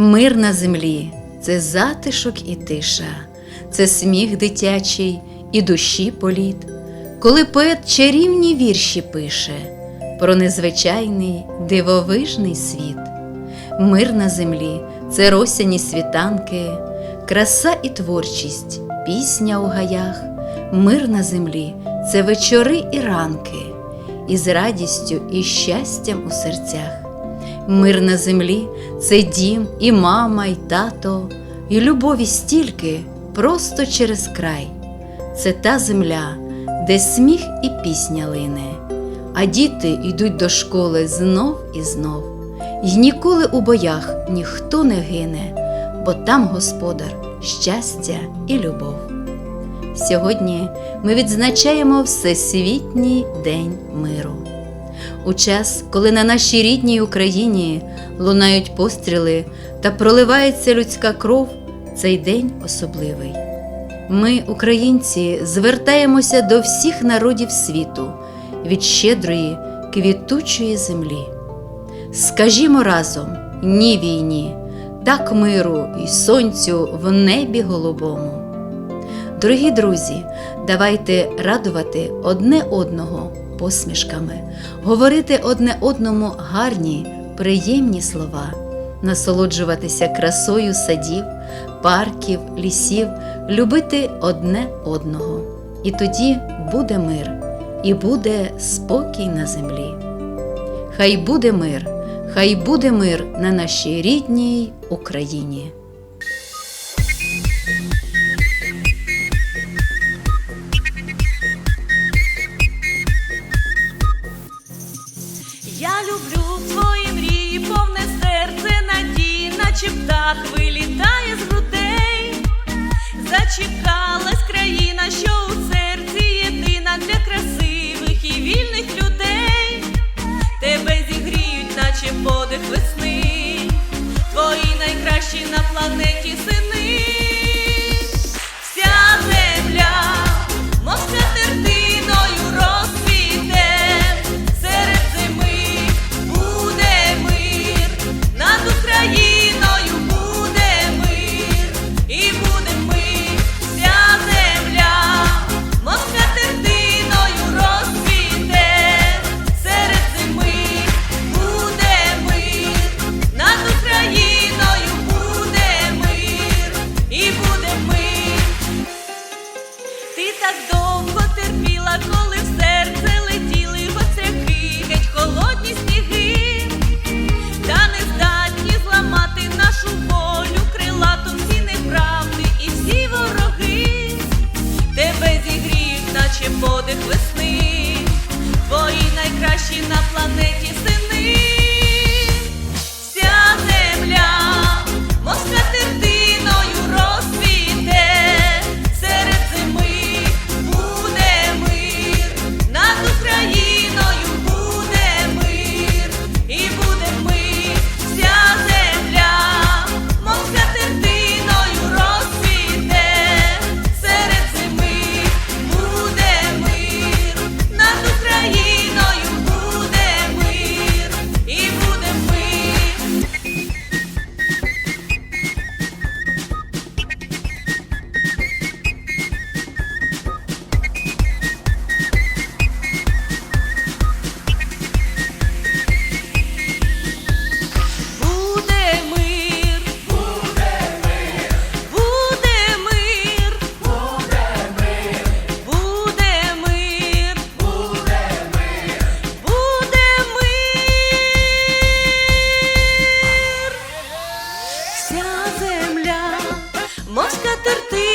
Мир на землі це затишок і тиша, це сміх дитячий і душі політ, коли поет чарівні вірші пише про незвичайний дивовижний світ. Мир на землі це росяні світанки, краса і творчість, пісня у гаях, мир на землі це вечори і ранки, із радістю і щастям у серцях. Мир на землі це дім, і мама, і тато, і любові стільки просто через край. Це та земля, де сміх і пісня лине, а діти йдуть до школи знов і знов. І ніколи у боях ніхто не гине, бо там господар щастя і любов. Сьогодні ми відзначаємо Всесвітній день миру. У час, коли на нашій рідній Україні лунають постріли та проливається людська кров, цей день особливий. Ми, українці, звертаємося до всіх народів світу від щедрої, квітучої землі. Скажімо разом ні війні, так миру і сонцю в небі голубому. Дорогі друзі, давайте радувати одне одного посмішками, говорити одне одному гарні, приємні слова, насолоджуватися красою садів, парків, лісів, любити одне одного. І тоді буде мир, і буде спокій на землі. Хай буде мир, хай буде мир на нашій рідній Україні. На планеті мов скатертиною